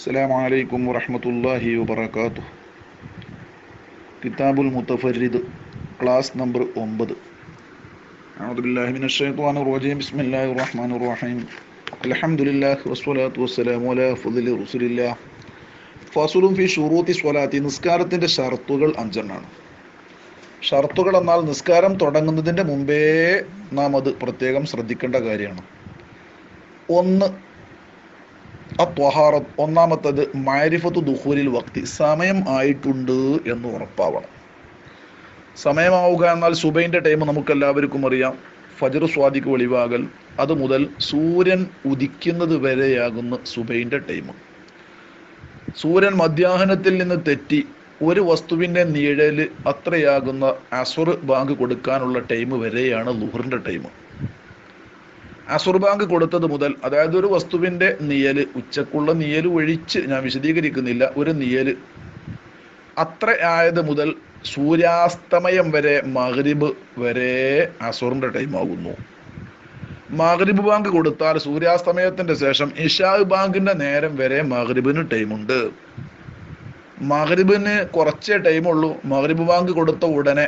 അസ്സാം വലൈക്കും വറഹമത്തല്ലാഹി വബർക്കാത്തു കിതാബുൽ മുത്തഫരിദ് ക്ലാസ് നമ്പർ ഒമ്പത്. അഹമ്മദുല്ലാഹിമിൻ ഷെയ്ഖാൻ റോജീം. ബിസ്മില്ലാഹി റഹ്മാൻ റഹീം. അലഹമുല്ലാഹി വസ്വലാത്തു വസ്സലാമു അല ഫുദുലി ഫി ഷുറൂത്തി സ്വലാത്തി. നിസ്കാരത്തിന്റെ ഷർത്തുകൾ അഞ്ചെണ്ണാണ്. ഷർത്തുകൾ എന്നാൽ നിസ്കാരം തുടങ്ങുന്നതിന്റെ മുമ്പേ നാം അത് പ്രത്യേകം ശ്രദ്ധിക്കേണ്ട കാര്യമാണ്. ഒന്ന് അത്വഹാറ ഒന്നാമത്തത് മാരിഫത്ത് ദുഹൂരിൽ വക്തി. സമയം ആയിട്ടുണ്ട് എന്ന് ഉറപ്പാവണം. സമയമാവുക എന്നാൽ സുബൈന്റെ ടൈം നമുക്കെല്ലാവർക്കും അറിയാം. ഫജർ സ്വാദിക്ക് വെളിവാകൽ. അത് മുതൽ സൂര്യൻ ഉദിക്കുന്നത് വരെയാകുന്ന സുബൈന്റെ ടൈം സൂര്യൻ മധ്യാഹ്നത്തിൽ നിന്ന് തെറ്റി ഒരു വസ്തുവിന്റെ നിഴൽ അത്രയാകുന്ന അസുർ ബാങ്ക് കൊടുക്കാനുള്ള ടൈം വരെയാണ് ലുഹറിന്റെ ടൈം അസുർ ബാങ്ക് കൊടുത്തത് മുതൽ അതായത് ഒരു വസ്തുവിന്റെ നിയൽ ഉച്ചക്കുള്ള നിയൽ ഒഴിച്ച് ഞാൻ വിശദീകരിക്കുന്നില്ല ഒരു നിയൽ അത്ര ആയത് മുതൽ സൂര്യാസ്തമയം വരെ മഹരിബ് വരെ അസുറിന്റെ ടൈം ആകുന്നു. മഗ്രിബ് ബാങ്ക് കൊടുത്താൽ സൂര്യാസ്തമയത്തിന്റെ ശേഷം ഇഷാ ബാങ്കിന്റെ നേരം വരെ മഹരിബിന് ടൈമുണ്ട് മഹരിബിന് കുറച്ചേ ടൈമുള്ളൂ മഹരിബ് ബാങ്ക് കൊടുത്ത ഉടനെ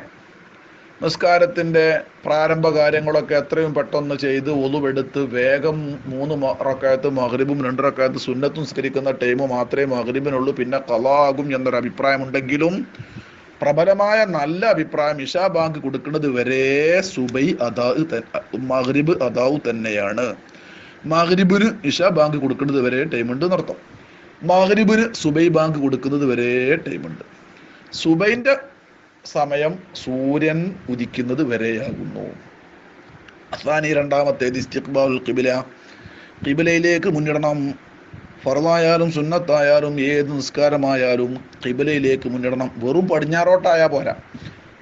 നിസ്കാരത്തിന്റെ പ്രാരംഭ കാര്യങ്ങളൊക്കെ എത്രയും പെട്ടെന്ന് ചെയ്ത് ഒതുവെടുത്ത് വേഗം മൂന്ന് റക്കായത്ത് മഗ്രിബും രണ്ട് റക്കായത്ത് സുന്നത്തും നിസ്കരിക്കുന്ന ടൈം മാത്രമേ മഗ്രിബിനുള്ളൂ. പിന്നെ കലാകും എന്നൊരു അഭിപ്രായമുണ്ടെങ്കിലും പ്രബലമായ നല്ല അഭിപ്രായം ഇഷാ ബാങ്ക് കൊടുക്കുന്നത് വരെ സുബൈ അതാവ് മഗ്രിബ് അതാവ് തന്നെയാണ്. മഹരിബിന് ഇഷാ ബാങ്ക് കൊടുക്കുന്നത് വരെ ടൈമുണ്ട് എന്നർത്ഥം. മഹരിബിന് സുബൈ ബാങ്ക് കൊടുക്കുന്നത് വരെ ടൈമുണ്ട് സുബൈന്റെ സമയം സൂര്യൻ ഉദിക്കുന്നത് വരെയാകുന്നു. അസാനി രണ്ടാമത്തേത് ഇസ്തിഖ്ബാൽ കിബില കിബിലയിലേക്ക് മുന്നിടണം. ഫറലായാലും സുന്നത്തായാലും ഏത് നിസ്കാരമായാലും കിബിലയിലേക്ക് മുന്നിടണം. വെറും പടിഞ്ഞാറോട്ടായാൽ പോരാ.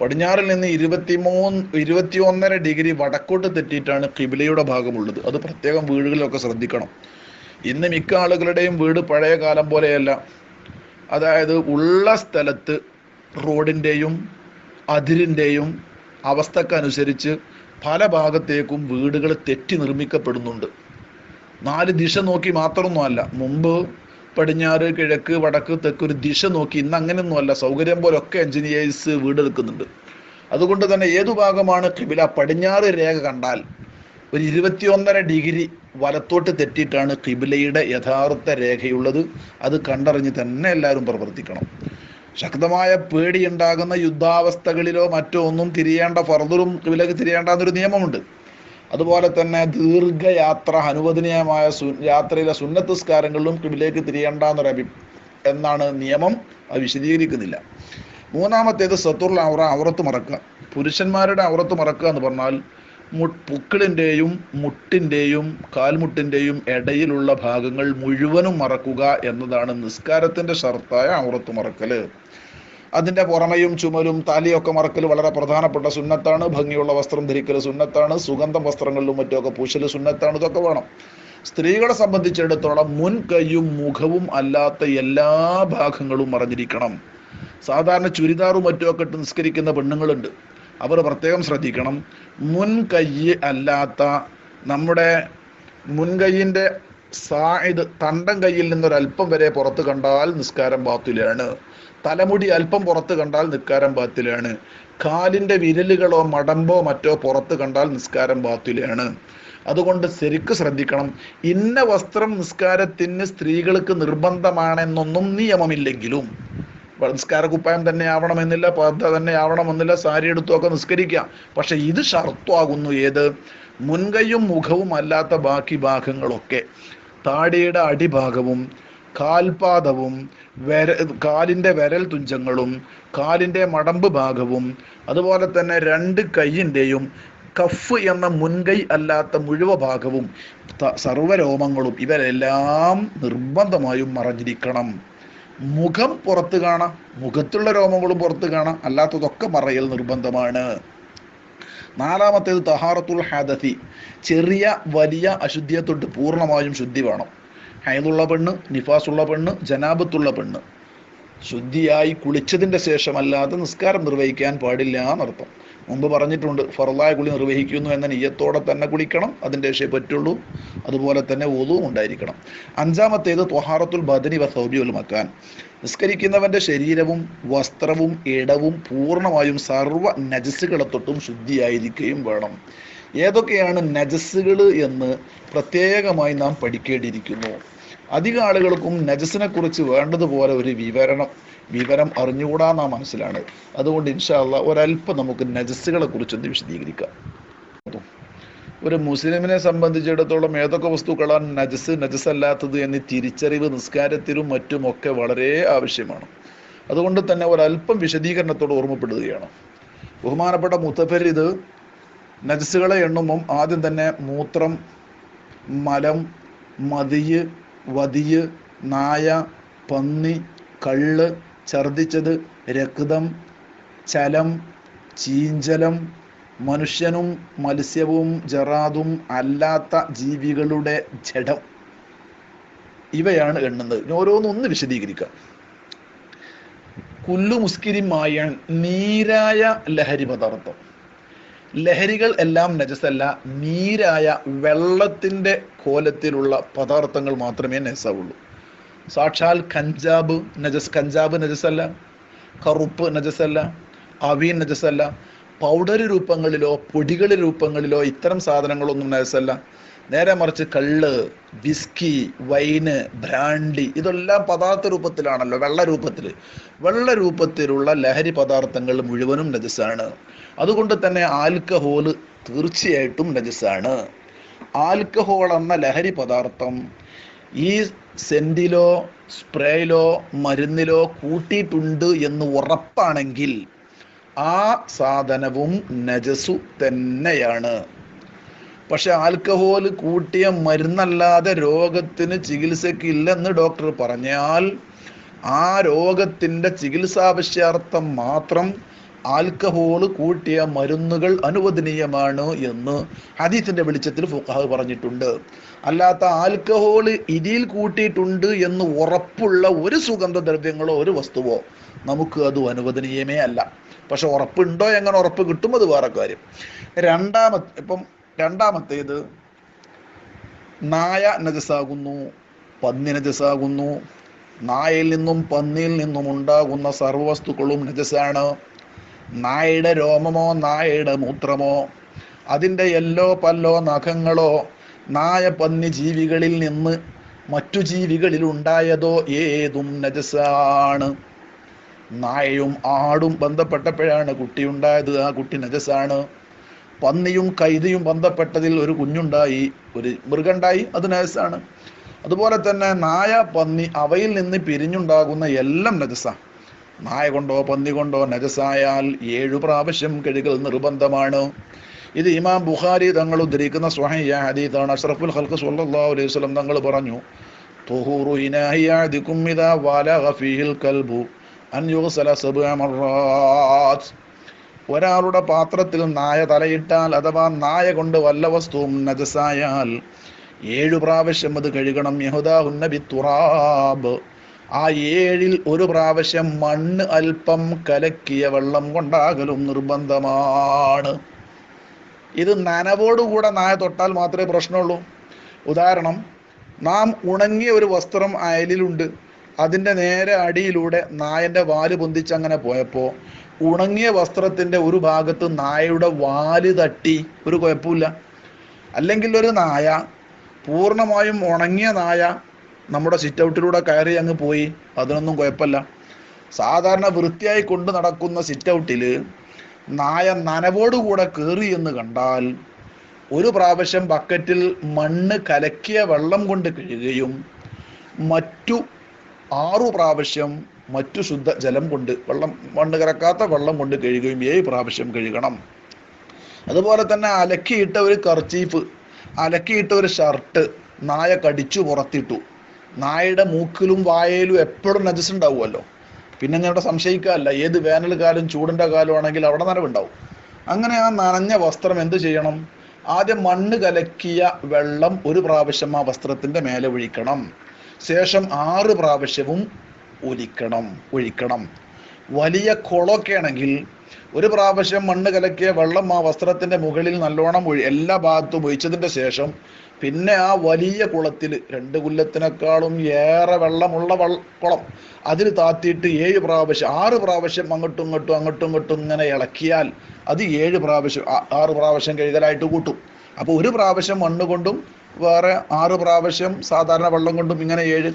പടിഞ്ഞാറിൽ നിന്ന് ഇരുപത്തിമൂന്ന് ഇരുപത്തി ഒന്നര ഡിഗ്രി വടക്കോട്ട് തെറ്റിയിട്ടാണ് കിബിലയുടെ ഭാഗമുള്ളത്. അത് പ്രത്യേകം വീടുകളിലൊക്കെ ശ്രദ്ധിക്കണം. ഇന്ന് മിക്ക ആളുകളുടെയും വീട് പഴയ കാലം പോലെയല്ല. അതായത് ഉള്ള സ്ഥലത്ത് റോഡിന്റെയും അതിരിന്റെയും അവസ്ഥക്കനുസരിച്ച് പല ഭാഗത്തേക്കും വീടുകൾ തെറ്റി നിർമ്മിക്കപ്പെടുന്നുണ്ട്. നാല് ദിശ നോക്കി മാത്രമൊന്നുമല്ല. മുമ്പ് പടിഞ്ഞാറ് കിഴക്ക് വടക്ക് തെക്ക് ഒരു ദിശ നോക്കി ഇന്ന് അങ്ങനെയൊന്നുമല്ല. സൗകര്യം ഒക്കെ എഞ്ചിനീയേഴ്സ് വീടെടുക്കുന്നുണ്ട്. അതുകൊണ്ട് തന്നെ ഏതു ഭാഗമാണ് കിബില പടിഞ്ഞാറ് രേഖ കണ്ടാൽ ഒരു ഇരുപത്തിയൊന്നര ഡിഗ്രി വലത്തോട്ട് തെറ്റിയിട്ടാണ് കിബിലയുടെ യഥാർത്ഥ രേഖയുള്ളത്. അത് കണ്ടറിഞ്ഞ് തന്നെ എല്ലാവരും പ്രവർത്തിക്കണം. ശക്തമായ പേടിയുണ്ടാകുന്ന യുദ്ധാവസ്ഥകളിലോ മറ്റോ ഒന്നും തിരിയേണ്ട ഫർദറും വിലക്ക് തിരിയേണ്ട എന്നൊരു നിയമമുണ്ട്. അതുപോലെ തന്നെ ദീർഘയാത്ര അനുവദനീയമായ സു യാത്രയിലെ സുന്നത്തസ്കാരങ്ങളിലും കിബിലേക്ക് തിരിയേണ്ട എന്നൊരു അഭി എന്നാണ് നിയമം. അത് വിശദീകരിക്കുന്നില്ല. മൂന്നാമത്തേത് സത്തുർ ഔറ ഔറത്ത് മറക്കുക. പുരുഷന്മാരുടെ ഔറത്ത് മറക്കുക എന്ന് പറഞ്ഞാൽ മു പുക്കിളിന്റെയും മുട്ടിന്റെയും കാൽമുട്ടിന്റെയും ഇടയിലുള്ള ഭാഗങ്ങൾ മുഴുവനും മറക്കുക എന്നതാണ് നിസ്കാരത്തിന്റെ ഷർത്തായ ഔറത്ത് മറക്കൽ അതിന്റെ പുറമയും ചുമലും താലിയൊക്കെ മറക്കൽ വളരെ പ്രധാനപ്പെട്ട സുന്നത്താണ്. ഭംഗിയുള്ള വസ്ത്രം ധരിക്കൽ സുന്നത്താണ്. സുഗന്ധം വസ്ത്രങ്ങളിലും മറ്റുമൊക്കെ പൂശൽ സുന്നത്താണ്. ഇതൊക്കെ വേണം. സ്ത്രീകളെ സംബന്ധിച്ചിടത്തോളം മുൻ കൈയും മുഖവും അല്ലാത്ത എല്ലാ ഭാഗങ്ങളും മറഞ്ഞിരിക്കണം. സാധാരണ ചുരിദാറും മറ്റുമൊക്കെ ഇട്ട് നിസ്കരിക്കുന്ന പെണ്ണുങ്ങളുണ്ട്. അവർ പ്രത്യേകം ശ്രദ്ധിക്കണം. മുൻ കൈ അല്ലാത്ത നമ്മുടെ മുൻകൈയിന്റെ സായത് തണ്ടം കയ്യിൽ നിന്നൊരല്പം വരെ പുറത്ത് കണ്ടാൽ നിസ്കാരം ബാത്തിലാണ്. തലമുടി അല്പം പുറത്ത് കണ്ടാൽ നിസ്കാരം ബാത്തിലാണ്. കാലിന്റെ വിരലുകളോ മടമ്പോ മറ്റോ പുറത്ത് കണ്ടാൽ നിസ്കാരം ബാത്തിലാണ്. അതുകൊണ്ട് ശരിക്ക് ശ്രദ്ധിക്കണം. ഇന്ന വസ്ത്രം നിസ്കാരത്തിന് സ്ത്രീകൾക്ക് നിർബന്ധമാണെന്നൊന്നും നിയമമില്ലെങ്കിലും നിസ്കാര കുപ്പായം തന്നെ ആവണമെന്നില്ല പർദ്ദ തന്നെ ആവണമെന്നില്ല സാരി എടുത്തുമൊക്കെ നിസ്കരിക്കാം. പക്ഷെ ഇത് ഷർത്താകുന്നു ഏത്? മുൻകൈയും മുഖവും അല്ലാത്ത ബാക്കി ഭാഗങ്ങളൊക്കെ. താടിയുടെ അടിഭാഗവും കാൽപാദവും വര കാലിന്റെ വിരൽ തുഞ്ചങ്ങളും കാലിന്റെ മടമ്പ് ഭാഗവും അതുപോലെ തന്നെ രണ്ട് കൈയിന്റെയും കഫ് എന്ന മുൻകൈ അല്ലാത്ത മുഴുവ ഭാഗവും സർവരോമങ്ങളും ഇവരെല്ലാം നിർബന്ധമായും മറഞ്ഞിരിക്കണം. മുഖം പുറത്ത് കാണാം മുഖത്തുള്ള രോമങ്ങളും പുറത്ത് കാണാം അല്ലാത്തതൊക്കെ മറയൽ നിർബന്ധമാണ്. നാലാമത്തേത് തഹാറത്തുൽ ഹാദത്തി ചെറിയ വലിയ അശുദ്ധിയെ തൊട്ട് പൂർണമായും ശുദ്ധി വേണം. ഹൈദുള്ള പെണ്ണ് നിഫാസുള്ള പെണ്ണ് ജനാബത്തുള്ള പെണ്ണ്. ശുദ്ധിയായി കുളിച്ചതിന്റെ ശേഷമല്ലാതെ നിസ്കാരം നിർവഹിക്കാൻ പാടില്ല എന്നർത്ഥം. മുമ്പ് പറഞ്ഞിട്ടുണ്ട് ഫറലായ കുളി നിർവഹിക്കുന്നു എന്ന നെയ്യത്തോടെ തന്നെ കുളിക്കണം അതിന്റെ ശേഷേ പറ്റുള്ളൂ. അതുപോലെ തന്നെ ഓതുവും ഉണ്ടായിരിക്കണം. അഞ്ചാമത്തേത് ത്വഹാറത്തുൽ ബദനി വ സൗബിയുൽ മക്കാൻ. നിസ്കരിക്കുന്നവന്റെ ശരീരവും വസ്ത്രവും ഇടവും പൂർണമായും സർവ നജസ്സുകളെ തൊട്ടും ശുദ്ധിയായിരിക്കുകയും വേണം. ഏതൊക്കെയാണ് നജസ്സുകൾ എന്ന് പ്രത്യേകമായി നാം പഠിക്കേണ്ടിയിരിക്കുന്നു. അധിക ആളുകൾക്കും നജസിനെ കുറിച്ച് വേണ്ടതുപോലെ ഒരു വിവരണം വിവരം അറിഞ്ഞുകൂടാ നാം മനസ്സിലാണ്. അതുകൊണ്ട് ഇൻഷാല്ല ഒരല്പം നമുക്ക് നജസ്സുകളെ കുറിച്ചൊന്ന് വിശദീകരിക്കാം. ഒരു മുസ്ലിമിനെ സംബന്ധിച്ചിടത്തോളം ഏതൊക്കെ വസ്തുക്കളാണ് നജസ് നജസ് അല്ലാത്തത് എന്ന് തിരിച്ചറിവ് നിസ്കാരത്തിലും മറ്റുമൊക്കെ വളരെ ആവശ്യമാണ്. അതുകൊണ്ട് തന്നെ ഒരല്പം വിശദീകരണത്തോട് ഓർമ്മപ്പെടുകയാണ്. ബഹുമാനപ്പെട്ട മുത്തഫരിത് നജസ്സുകളെ എണ്ണുമ്പം ആദ്യം തന്നെ മൂത്രം മലം മതിയ് വതിയ് നായ പന്നി കള്ള് ഛർദിച്ചത് രക്തം ചലം ചീഞ്ചലം മനുഷ്യനും മത്സ്യവും ജറാദും അല്ലാത്ത ജീവികളുടെ ജഡം. ഇവയാണ് എണ്ണുന്നത്. ഓരോന്നൊന്ന് വിശദീകരിക്കാം. കുല്ലു മുസ്കിരിമായ നീരായ ലഹരി പദാർത്ഥം. ലഹരികൾ എല്ലാം നജസല്ല നീരായ വെള്ളത്തിന്റെ കോലത്തിലുള്ള പദാർത്ഥങ്ങൾ മാത്രമേ നജസാവുള്ളൂ. സാക്ഷാൽ കഞ്ചാബ് നജസ് കഞ്ചാബ് നജസല്ല കറുപ്പ് നജസല്ല അവീൻ നജസല്ല പൗഡർ രൂപങ്ങളിലോ പൊടികളുടെ രൂപങ്ങളിലോ ഇത്തരം സാധനങ്ങളൊന്നും നജസല്ല. നേരെ മറിച്ച് കള്ള് വിസ്കി വൈന് ബ്രാൻഡി ഇതെല്ലാം പദാർത്ഥ രൂപത്തിലാണല്ലോ വെള്ള രൂപത്തിൽ വെള്ള രൂപത്തിലുള്ള ലഹരി പദാർത്ഥങ്ങൾ മുഴുവനും നജസാണ്. അതുകൊണ്ട് തന്നെ ആൽക്കഹോൾ തീർച്ചയായിട്ടും നജസാണ്. ആൽക്കഹോൾ എന്ന ലഹരി പദാർത്ഥം ഈ സെന്റിലോ സ്പ്രേയിലോ മരുന്നിലോ കൂട്ടിയിട്ടുണ്ട് എന്ന് ഉറപ്പാണെങ്കിൽ ആ സാധനവും നജസു തന്നെയാണ്. പക്ഷെ ആൽക്കഹോൾ കൂട്ടിയ മരുന്നല്ലാതെ രോഗത്തിന് ചികിത്സയ്ക്ക് ഇല്ലെന്ന് ഡോക്ടർ പറഞ്ഞാൽ ആ രോഗത്തിന്റെ ചികിത്സാവശ്യാർത്ഥം മാത്രം ആൽക്കഹോൾ കൂട്ടിയ മരുന്നുകൾ അനുവദനീയമാണ് എന്ന് ഹദീസിന്റെ വെളിച്ചത്തിൽ ഫുഖാഹ് പറഞ്ഞിട്ടുണ്ട്. അല്ലാത്ത ആൽക്കഹോൾ ഇതിൽ കൂട്ടിയിട്ടുണ്ട് എന്ന് ഉറപ്പുള്ള ഒരു സുഗന്ധദ്രവ്യങ്ങളോ ഒരു വസ്തുവോ നമുക്ക് അത് അനുവദനീയമേ അല്ല. പക്ഷെ ഉറപ്പുണ്ടോ? എങ്ങനെ ഉറപ്പ് കിട്ടും? അത് വേറെ കാര്യം. രണ്ടാമത്തെ ഇപ്പം രണ്ടാമത്തേത് നായ നജസാകുന്നു പന്നി നജസാകുന്നു. നായയിൽ നിന്നും പന്നിയിൽ നിന്നും ഉണ്ടാകുന്ന സർവവസ്തുക്കളും നജസാണ് നായയുടെ രോമമോ നായയുടെ മൂത്രമോ അതിന്റെ എല്ലോ പല്ലോ നഖങ്ങളോ നായ പന്നി ജീവികളിൽ നിന്ന് മറ്റു ജീവികളിൽ ഉണ്ടായതോ ഏതും നജസാണ്. നായയും ആടും ബന്ധപ്പെട്ടപ്പോഴാണ് കുട്ടി ഉണ്ടായത്. ആ കുട്ടി നജസാണ്. പന്നിയും കൈതയും ബന്ധപ്പെട്ടതിൽ ഒരു കുഞ്ഞുണ്ടായി ഒരു മൃഗണ്ടായി അത് നജസാണ്. അതുപോലെ തന്നെ നായ പന്നി അവയിൽ നിന്ന് പിരിഞ്ഞുണ്ടാകുന്ന എല്ലാം നജസ. നായ കൊണ്ടോ പന്നി കൊണ്ടോ നജസായാൽ ഏഴു പ്രാവശ്യം കഴുകൽ നിർബന്ധമാണ്. ഇത് ഇമാം ബുഖാരി തങ്ങൾ ഉദ്ധരിക്കുന്ന സ്വഹയ്യ ഹദീത്താണ് അഷ്റഫുൽ ഹൽക്ക് സല്ലല്ലാഹു അലൈഹി വസല്ലം തങ്ങൾ പറഞ്ഞു കൽബു ഒരാളുടെ പാത്രത്തിൽ നായ തലയിട്ടാൽ അഥവാ നായ കൊണ്ട് വല്ല വസ്തുവും നജസായാൽ ഏഴു പ്രാവശ്യം അത് കഴുകണം. യഹുദാഹുന്നബി തുറാബ്. ആ ഏഴിൽ ഒരു പ്രാവശ്യം മണ്ണ് അല്പം കലക്കിയ വെള്ളം കൊണ്ടാകലും നിർബന്ധമാണ്. ഇത് നനവോടുകൂടെ നായ തൊട്ടാൽ മാത്രമേ പ്രശ്നമുള്ളൂ. ഉദാഹരണം നാം ഉണങ്ങിയ ഒരു വസ്ത്രം അയലിലുണ്ട്. അതിന്റെ നേരെ അടിയിലൂടെ നായന്റെ വാൽ പൊന്തിച്ച് അങ്ങനെ പോയപ്പോൾ ഉണങ്ങിയ വസ്ത്രത്തിന്റെ ഒരു ഭാഗത്ത് നായയുടെ വാൽ തട്ടി. ഒരു കുഴപ്പമില്ല. അല്ലെങ്കിൽ ഒരു നായ പൂർണമായും ഉണങ്ങിയ നായ നമ്മുടെ സിറ്റ് ഔട്ടിലൂടെ കയറി അങ്ങ് പോയി. അതിനൊന്നും കുഴപ്പമില്ല. സാധാരണ വൃത്തിയായി കൊണ്ട് നടക്കുന്ന സിറ്റ് ഔട്ടിൽ നായ നനവോടുകൂടെ കയറി എന്ന് കണ്ടാൽ ഒരു പ്രാവശ്യം ബക്കറ്റിൽ മണ്ണ് കലക്കിയ വെള്ളം കൊണ്ട് കഴുകുകയും മറ്റു ആറു പ്രാവശ്യം മറ്റു ശുദ്ധ ജലം കൊണ്ട് വെള്ളം മണ്ണ് കലക്കാത്ത വെള്ളം കൊണ്ട് കഴുകുകയും ഏഴ് പ്രാവശ്യം കഴുകണം. അതുപോലെ തന്നെ അലക്കിയിട്ട ഒരു കർച്ചീഫ് അലക്കിയിട്ട ഒരു ഷർട്ട് നായ കടിച്ചു പുറത്തിട്ടു. നായയുടെ മൂക്കിലും വായയിലും എപ്പോഴും നജസ് ഉണ്ടാവുമല്ലോ. പിന്നെ ഞങ്ങളുടെ സംശയിക്കാറില്ല. ഏത് വേനൽ കാലം ചൂടിന്റെ കാലമാണെങ്കിൽ അവിടെ നനവുണ്ടാവും. അങ്ങനെ ആ നനഞ്ഞ വസ്ത്രം എന്ത് ചെയ്യണം? ആദ്യം മണ്ണ് കലക്കിയ വെള്ളം ഒരു പ്രാവശ്യം ആ വസ്ത്രത്തിന്റെ മേലെ ഒഴിക്കണം. ശേഷം ആറ് പ്രാവശ്യവും ഒലിക്കണം ഒഴിക്കണം. വലിയ കുളമൊക്കെ ആണെങ്കിൽ ഒരു പ്രാവശ്യം മണ്ണ് കലക്കിയ വെള്ളം ആ വസ്ത്രത്തിന്റെ മുകളിൽ നല്ലോണം ഒഴി എല്ലാ ഭാഗത്തും ഒഴിച്ചതിന്റെ ശേഷം പിന്നെ ആ വലിയ കുളത്തിൽ രണ്ട് കുല്ലത്തിനേക്കാളും ഏറെ വെള്ളമുള്ള വൾ കുളം. അതിൽ താത്തിയിട്ട് ഏഴ് പ്രാവശ്യം ആറ് പ്രാവശ്യം അങ്ങോട്ടും ഇങ്ങോട്ടും അങ്ങോട്ടും ഇങ്ങോട്ടും ഇങ്ങനെ ഇളക്കിയാൽ അത് ഏഴ് പ്രാവശ്യം ആറ് പ്രാവശ്യം കഴുകലായിട്ട് കൂട്ടും. അപ്പോൾ ഒരു പ്രാവശ്യം മണ്ണ് കൊണ്ടും വേറെ ആറ് പ്രാവശ്യം സാധാരണ വെള്ളം കൊണ്ടും ഇങ്ങനെ ഏഴ്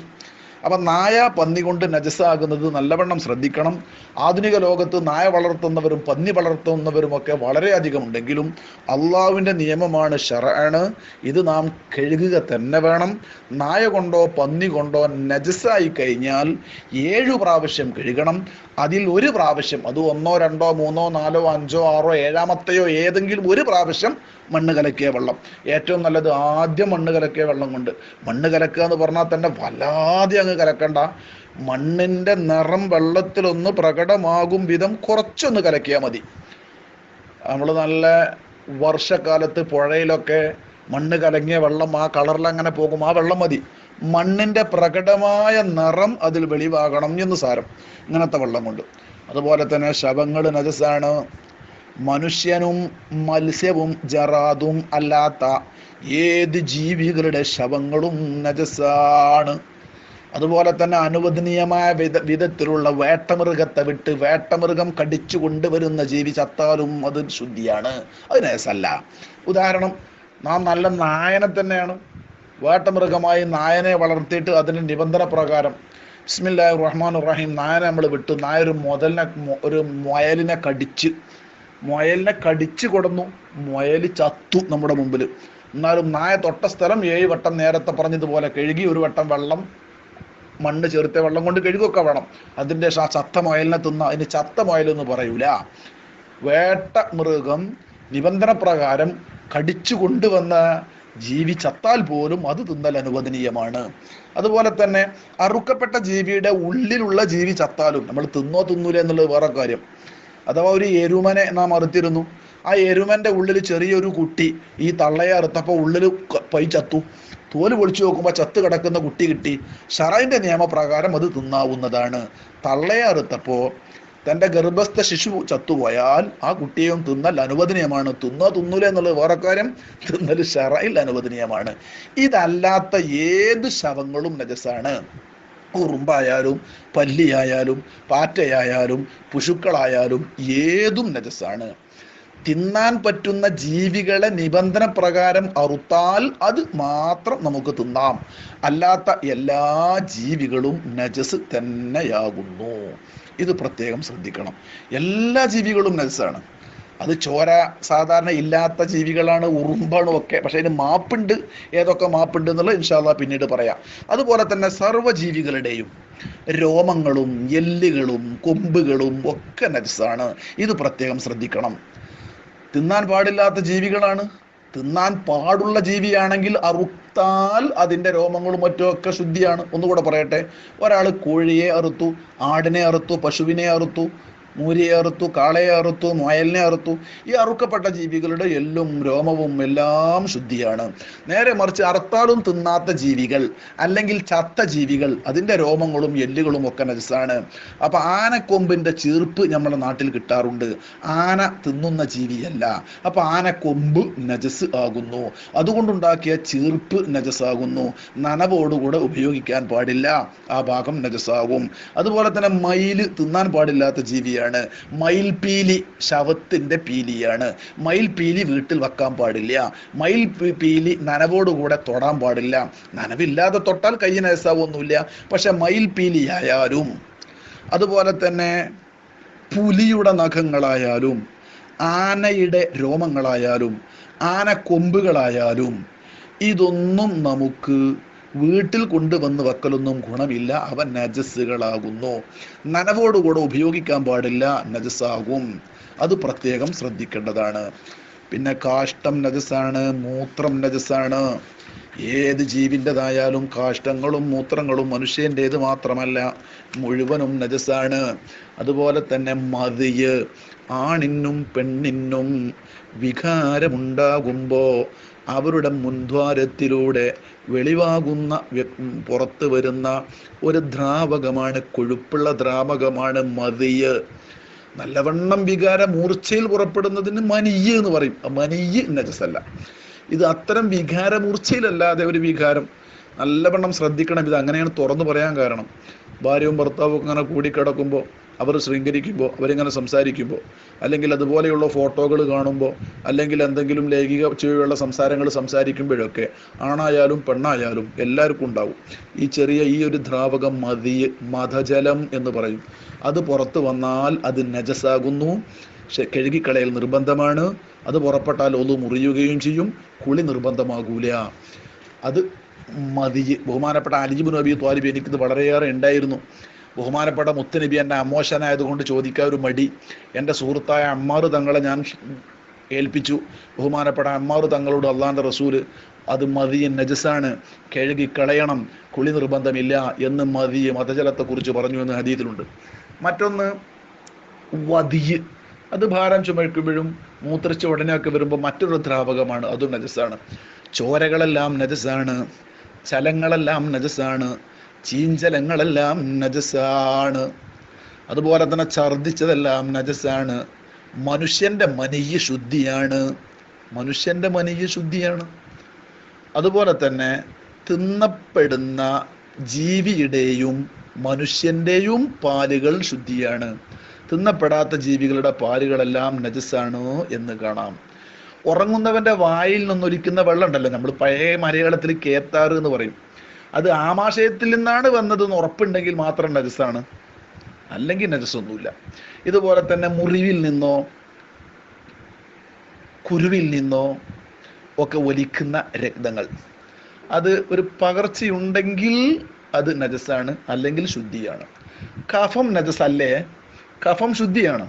അപ്പം നായ പന്നി കൊണ്ട് നജസ്സാകുന്നത് നല്ലവണ്ണം ശ്രദ്ധിക്കണം. ആധുനിക ലോകത്ത് നായ വളർത്തുന്നവരും പന്നി വളർത്തുന്നവരും ഒക്കെ വളരെയധികം ഉണ്ടെങ്കിലും അള്ളാവിന്റെ നിയമമാണ് ഷറാണ് ഇത് നാം കഴുകുക തന്നെ വേണം. നായ കൊണ്ടോ പന്നി കൊണ്ടോ നജസ്സായി കഴിഞ്ഞാൽ ഏഴു പ്രാവശ്യം കഴുകണം. അതിൽ ഒരു പ്രാവശ്യം അത് ഒന്നോ രണ്ടോ മൂന്നോ നാലോ അഞ്ചോ ആറോ ഏഴാമത്തെയോ ഏതെങ്കിലും ഒരു പ്രാവശ്യം മണ്ണ് കലക്കിയ വെള്ളം. ഏറ്റവും നല്ലത് ആദ്യം മണ്ണ് കലക്കിയ വെള്ളം കൊണ്ട്. മണ്ണ് കലക്കുക എന്ന് പറഞ്ഞാൽ തന്നെ വല്ലാതെ അങ്ങ് കലക്കണ്ട. മണ്ണിന്റെ നിറം വെള്ളത്തിലൊന്ന് പ്രകടമാകും വിധം കുറച്ചൊന്ന് കലക്കിയാൽ മതി. നമ്മൾ നല്ല വർഷക്കാലത്ത് പുഴയിലൊക്കെ മണ്ണ് കലങ്ങിയ വെള്ളം ആ കളറിൽ അങ്ങനെ പോകും. ആ വെള്ളം മതി. മണ്ണിന്റെ പ്രകടമായ നിറം അതിൽ വെളിവാകണം എന്ന് സാരം. ഇങ്ങനത്തെ വെള്ളം കൊണ്ട്. അതുപോലെ തന്നെ ശവങ്ങൾ നജസാണ് മനുഷ്യനും മത്സ്യവും ജറാദും അല്ലാത്ത ഏത് ജീവികളുടെ ശവങ്ങളും നജസാണ്. അതുപോലെ തന്നെ അനുവദനീയമായ വിധ വിധത്തിലുള്ള വേട്ടമൃഗത്തെ വിട്ട് വേട്ടമൃഗം കടിച്ചു കൊണ്ടുവരുന്ന ജീവി ചത്താലും അത് ശുദ്ധിയാണ്. അത് നജസല്ല ഉദാഹരണം നാം നല്ല നായനെ തന്നെയാണ്. വേട്ടമൃഗമായി നായനെ വളർത്തിയിട്ട് അതിന് നിബന്ധന പ്രകാരം ബിസ്മില്ലാ റഹ്മാൻ റഹീം നായനെ നമ്മൾ വിട്ടു. നായ ഒരു മുതലിനെ ഒരു മുയലിനെ കടിച്ച് മുയലിനെ കടിച്ചു കൊടുന്നു മുയൽ ചത്തു നമ്മുടെ മുമ്പിൽ. എന്നാലും നായ തൊട്ട സ്ഥലം ഏഴ് വട്ടം നേരത്തെ പറഞ്ഞതുപോലെ കഴുകി ഒരു വട്ടം വെള്ളം മണ്ണ് ചേർത്ത വെള്ളം കൊണ്ട് കഴുകൊക്കെ വേണം. അതിന്റെ ആ ചത്ത മുയലിനെ തിന്ന അതിന് ചത്ത മുയൽ എന്ന് പറയൂല. വേട്ട മൃഗം നിബന്ധന പ്രകാരം കടിച്ചു കൊണ്ടുവന്ന ജീവി ചത്താൽ പോലും അത് തിന്നൽ അനുവദനീയമാണ്. അതുപോലെ തന്നെ അറുക്കപ്പെട്ട ജീവിയുടെ ഉള്ളിലുള്ള ജീവി ചത്താലും നമ്മൾ തിന്നോ തിന്നൂല എന്നുള്ളത് വേറെ കാര്യം. അഥവാ ഒരു എരുമനെ നാം അറുത്തിരുന്നു. ആ എരുമന്റെ ഉള്ളിൽ ചെറിയൊരു കുട്ടി ഈ തള്ളയെ അറുത്തപ്പോൾ ഉള്ളിൽ പൈ ചത്തു. തോൽ പൊളിച്ചു നോക്കുമ്പോൾ ചത്ത് കിടക്കുന്ന കുട്ടി കിട്ടി. ഷറൈന്റെ നിയമപ്രകാരം അത് തിന്നാവുന്നതാണ്. തള്ളയെ അറുത്തപ്പോൾ തന്റെ ഗർഭസ്ഥ ശിശു ചത്തുപോയാൽ ആ കുട്ടിയെയും തിന്നൽ അനുവദനീയമാണ്. തിന്നോ തിന്നൂല എന്നുള്ളത് വേറെ കാര്യം. തിന്നൽ ഷറയിൽ അനുവദനീയമാണ്. ഇതല്ലാത്ത ഏത് ശവങ്ങളും നജസാണ്. ഉറുമ്പായാലും പല്ലിയായാലും പാറ്റയായാലും പുഷുക്കളായാലും ഏതും നജസാണ് തിന്നാൻ പറ്റുന്ന ജീവികളെ നിബന്ധന പ്രകാരം അറുത്താൽ അത് മാത്രം നമുക്ക് തിന്നാം. അല്ലാത്ത എല്ലാ ജീവികളും നജസ് തന്നെയാകുന്നു. ഇത് പ്രത്യേകം ശ്രദ്ധിക്കണം. എല്ലാ ജീവികളും നജസാണ് അത് ചോര സാധാരണ ഇല്ലാത്ത ജീവികളാണ് ഉറുമ്പാണ് ഒക്കെ. പക്ഷേ അതിന് മാപ്പുണ്ട്. ഏതൊക്കെ മാപ്പുണ്ട് എന്നുള്ളത് ഇൻഷാല്ല പിന്നീട് പറയാം. അതുപോലെ തന്നെ സർവജീവികളുടെയും രോമങ്ങളും എല്ലുകളും കൊമ്പുകളും ഒക്കെ നജസാണ് ഇത് പ്രത്യേകം ശ്രദ്ധിക്കണം. തിന്നാൻ പാടില്ലാത്ത ജീവികളാണ്. തിന്നാൻ പാടുള്ള ജീവിയാണെങ്കിൽ അറുത്താൽ അതിന്റെ രോമങ്ങളും മറ്റും ഒക്കെ ശുദ്ധിയാണ്. ഒന്നുകൂടെ പറയട്ടെ. ഒരാൾ കോഴിയെ അറുത്തു ആടിനെ അറുത്തു പശുവിനെ അറുത്തു മൂരിയെ അറുത്തു കാളയെ അറുത്തു മുയലിനെ അറുത്തു. ഈ അറുക്കപ്പെട്ട ജീവികളുടെ എല്ലും രോമവും എല്ലാം ശുദ്ധിയാണ്. നേരെ മറിച്ച് അറുത്താലും തിന്നാത്ത ജീവികൾ അല്ലെങ്കിൽ ചത്ത ജീവികൾ അതിന്റെ രോമങ്ങളും എല്ലുകളും ഒക്കെ നജസാണ്. അപ്പൊ ആനക്കൊമ്പിന്റെ ചീർപ്പ് നമ്മുടെ നാട്ടിൽ കിട്ടാറുണ്ട്. ആന തിന്നുന്ന ജീവിയല്ല. അപ്പൊ ആനക്കൊമ്പ് നജസ് ആകുന്നു. അതുകൊണ്ടുണ്ടാക്കിയ ചീർപ്പ് നജസാകുന്നു. നനവോടുകൂടെ ഉപയോഗിക്കാൻ പാടില്ല. ആ ഭാഗം നജസാകും അതുപോലെ തന്നെ മയിൽ തിന്നാൻ പാടില്ലാത്ത ജീവിയാണ്. മയിൽപീലി ശവത്തിന്റെ പീലിയാണ്. മയിൽപീലി വീട്ടിൽ വെക്കാൻ പാടില്ല. മയിൽ പീലി നനവോടുകൂടെ തൊടാൻ പാടില്ല. നനവില്ലാതെ തൊട്ടാൽ കയ്യിന് നജസാവൊന്നുമില്ല പക്ഷെ മയിൽപീലി ആയാലും അതുപോലെ തന്നെ പുലിയുടെ നഖങ്ങളായാലും ആനയുടെ രോമങ്ങളായാലും ആന കൊമ്പുകളായാലും ഇതൊന്നും നമുക്ക് വീട്ടിൽ കൊണ്ടുവന്ന് വെക്കലൊന്നും ഗുണമില്ല. അവൻ നജസ്സുകളാകുന്നു. നനവോടുകൂടെ ഉപയോഗിക്കാൻ പാടില്ല. നജസ്സാകും. അത് പ്രത്യേകം ശ്രദ്ധിക്കേണ്ടതാണ്. പിന്നെ കാഷ്ടം നജസാണ് മൂത്രം നജസാണ് ഏത് ജീവിന്റെതായാലും കാഷ്ടങ്ങളും മൂത്രങ്ങളും മനുഷ്യന്റേത് മാത്രമല്ല മുഴുവനും നജസാണ് അതുപോലെ തന്നെ മതിയ് ആണിനും പെണ്ണിനും വികാരമുണ്ടാകുമ്പോൾ അവരുടെ മുൻദ്വാരത്തിലൂടെ വെളിവാകുന്ന പുറത്ത് വരുന്ന ഒരു ദ്രാവകമാണ് കൊഴുപ്പുള്ള ദ്രാവകമാണ് മതിയ്. നല്ലവണ്ണം വികാര മൂർച്ചയിൽ പുറപ്പെടുന്നതിന് മനിയ് എന്ന് പറയും. മനിയ് നജസല്ല. ഇത് അത്തരം വികാര മൂർച്ചയിലല്ലാതെ ഒരു വികാരം. നല്ലവണ്ണം ശ്രദ്ധിക്കണം. ഇത് അങ്ങനെയാണ് തുറന്നു പറയാൻ കാരണം. ഭാര്യയും ഭർത്താവും അങ്ങനെ കൂടിക്കിടക്കുമ്പോൾ അവർ ശൃംഗരിക്കുമ്പോൾ അവരിങ്ങനെ സംസാരിക്കുമ്പോൾ അല്ലെങ്കിൽ അതുപോലെയുള്ള ഫോട്ടോകൾ കാണുമ്പോൾ അല്ലെങ്കിൽ എന്തെങ്കിലും ലൈംഗിക ചുവയുള്ള സംസാരങ്ങൾ സംസാരിക്കുമ്പോഴൊക്കെ ആണായാലും പെണ്ണായാലും എല്ലാവർക്കും ഉണ്ടാവും. ഈ ചെറിയ ഈ ഒരു ദ്രാവകം മതി മതജലം എന്ന് പറയും. അത് പുറത്തു വന്നാൽ അത് നജസാകുന്നു. കഴുകിക്കളയൽ നിർബന്ധമാണ്. അത് പുറപ്പെട്ടാൽ ഒന്നു മുറിയുകയും ചെയ്യും. കുളി നിർബന്ധമാകൂല. അത് മതി. ബഹുമാനപ്പെട്ട അലിജിബ് നബി ത്വാലിബ് എനിക്കിത് വളരെയേറെ ഉണ്ടായിരുന്നു. ബഹുമാനപ്പെട്ട മുത്തനബി എന്റെ അമോശനായതുകൊണ്ട് ചോദിക്കാൻ ഒരു മടി. എന്റെ സുഹൃത്തായ അമ്മാർ തങ്ങളെ ഞാൻ ഏൽപ്പിച്ചു. ബഹുമാനപ്പെട്ട അമ്മാർ തങ്ങളോട് അള്ളാന്റെ റസൂൽ അത് മതി നജസാണ്. കഴുകി കളയണം. കുളി നിർബന്ധമില്ല എന്ന് മതി മതജലത്തെക്കുറിച്ച് പറഞ്ഞു എന്ന് ഹദീത്തിലുണ്ട്. മറ്റൊന്ന് വതിയ്. അത് ഭാരം ചുമക്കുമ്പോഴും മൂത്രച്ച ഉടനെയൊക്കെ വരുമ്പോൾ മറ്റൊരു ദ്രാവകമാണ് അതും നജസാണ്. ചോരകളെല്ലാം നജസാണ്. ചലങ്ങളെല്ലാം നജസാണ്. ചീഞ്ചലങ്ങളെല്ലാം നജസാണ്. അതുപോലെ തന്നെ ഛർദിച്ചതെല്ലാം നജസാണ്. മനുഷ്യന്റെ മനീയ ശുദ്ധിയാണ്. മനുഷ്യന്റെ മനീയ ശുദ്ധിയാണ്. അതുപോലെ തന്നെ തിന്നപ്പെടുന്ന ജീവിയുടെയും മനുഷ്യന്റെയും പാലുകൾ ശുദ്ധിയാണ്. തിന്നപ്പെടാത്ത ജീവികളുടെ പാലുകളെല്ലാം നജസാണ് എന്ന് കാണാം. ഉറങ്ങുന്നവന്റെ വായിൽ നിന്നൊലിക്കുന്ന വെള്ളം ഉണ്ടല്ലോ നമ്മൾ പഴയ മലയാളത്തിൽ കേത്താറ് എന്ന് പറയും. അത് ആമാശയത്തിൽ നിന്നാണ് വന്നതെന്ന് ഉറപ്പുണ്ടെങ്കിൽ മാത്രം നജസാണ് അല്ലെങ്കിൽ നജസൊന്നുമില്ല ഇതുപോലെ തന്നെ മുറിവിൽ നിന്നോ കുരുവിൽ നിന്നോ ഒക്കെ ഒലിക്കുന്ന രക്തങ്ങൾ. അത് ഒരു പകർച്ചയുണ്ടെങ്കിൽ അത് നജസാണ് അല്ലെങ്കിൽ ശുദ്ധിയാണ്. കഫം നജസല്ലേ കഫം ശുദ്ധിയാണ്.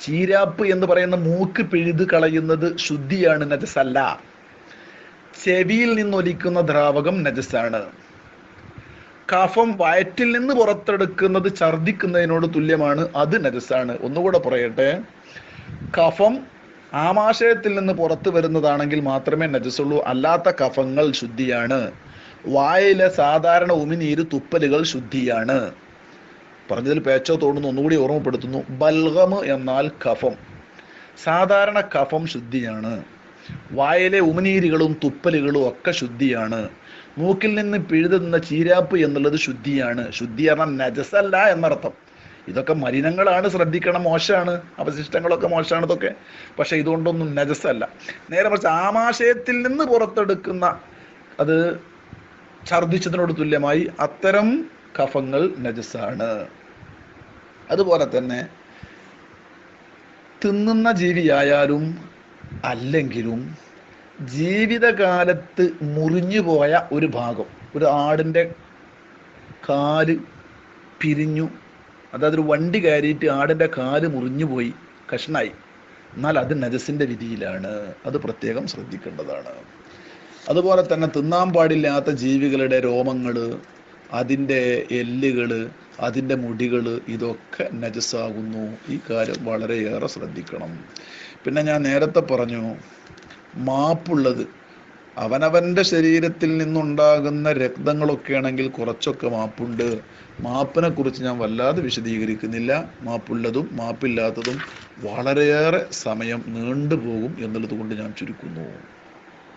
ചീരാപ്പ് എന്ന് പറയുന്ന മൂക്ക് പിഴുത് കളയുന്നത് ശുദ്ധിയാണ് നജസല്ല ചെവിയിൽ നിന്നൊലിക്കുന്ന ദ്രാവകം നജസാണ് കഫം വയറ്റിൽ നിന്ന് പുറത്തെടുക്കുന്നത് ഛർദിക്കുന്നതിനോട് തുല്യമാണ് അത് നജസാണ് ഒന്നുകൂടെ പറയട്ടെ. കഫം ആമാശയത്തിൽ നിന്ന് പുറത്തു വരുന്നതാണെങ്കിൽ മാത്രമേ നജസുള്ളൂ അല്ലാത്ത കഫങ്ങൾ ശുദ്ധിയാണ്. വായിലെ സാധാരണ ഉമിനീര് തുപ്പലുകൾ ശുദ്ധിയാണ്. പറഞ്ഞതിൽ പേച്ചോ തോന്നുന്നു ഒന്നുകൂടി ഓർമ്മപ്പെടുത്തുന്നു. ബൽഗം എന്നാൽ കഫം. സാധാരണ കഫം ശുദ്ധിയാണ്. വായിലെ ഉമിനീരുകളും തുപ്പലുകളും ഒക്കെ ശുദ്ധിയാണ്. മൂക്കിൽ നിന്ന് പിഴുതുന്ന ചീരാപ്പ് എന്നുള്ളത് ശുദ്ധിയാണ്. ശുദ്ധി എന്നാൽ നജസല്ല എന്നർത്ഥം. ഇതൊക്കെ മലിനങ്ങളാണ് ശ്രദ്ധിക്കണം മോശമാണ്. അവശിഷ്ടങ്ങളൊക്കെ മോശമാണ് ഇതൊക്കെ. പക്ഷെ ഇതുകൊണ്ടൊന്നും നജസല്ല. നേരെ മറിച്ച് ആമാശയത്തിൽ നിന്ന് പുറത്തെടുക്കുന്ന അത് ഛർദിച്ചതിനോട് തുല്യമായി അത്തരം കഫങ്ങൾ നജസാണ്. അതുപോലെ തന്നെ തിന്നുന്ന ജീവിയായാലും അല്ലെങ്കിലും ജീവിതകാലത്ത് മുറിഞ്ഞു പോയ ഒരു ഭാഗം ഒരു ആടിന്റെ കാൽ പിരിഞ്ഞു അതായത് ഒരു വണ്ടി കയറിയിട്ട് ആടിന്റെ കാൽ മുറിഞ്ഞു പോയി കഷ്ണായി. എന്നാൽ അത് നജസിന്റെ വിധിയിലാണ്. അത് പ്രത്യേകം ശ്രദ്ധിക്കേണ്ടതാണ്. അതുപോലെ തന്നെ തിന്നാൻ പാടില്ലാത്ത ജീവികളുടെ രോമങ്ങൾ അതിന്റെ എല്ലുകൾ അതിന്റെ മുടികൾ ഇതൊക്കെ നജസാകുന്നു. ഈ കാര്യം വളരെയേറെ ശ്രദ്ധിക്കണം. പിന്നെ ഞാൻ നേരത്തെ പറഞ്ഞു മാപ്പുള്ളത്. അവനവന്റെ ശരീരത്തിൽ നിന്നുണ്ടാകുന്ന രക്തങ്ങളൊക്കെ ആണെങ്കിൽ കുറച്ചൊക്കെ മാപ്പുണ്ട്. മാപ്പിനെ കുറിച്ച് ഞാൻ വല്ലാതെ വിശദീകരിക്കുന്നില്ല. മാപ്പുള്ളതും മാപ്പില്ലാത്തതും വളരെയേറെ സമയം നീണ്ടുപോകും എന്നുള്ളത് കൊണ്ട് ഞാൻ ചുരുക്കുന്നു.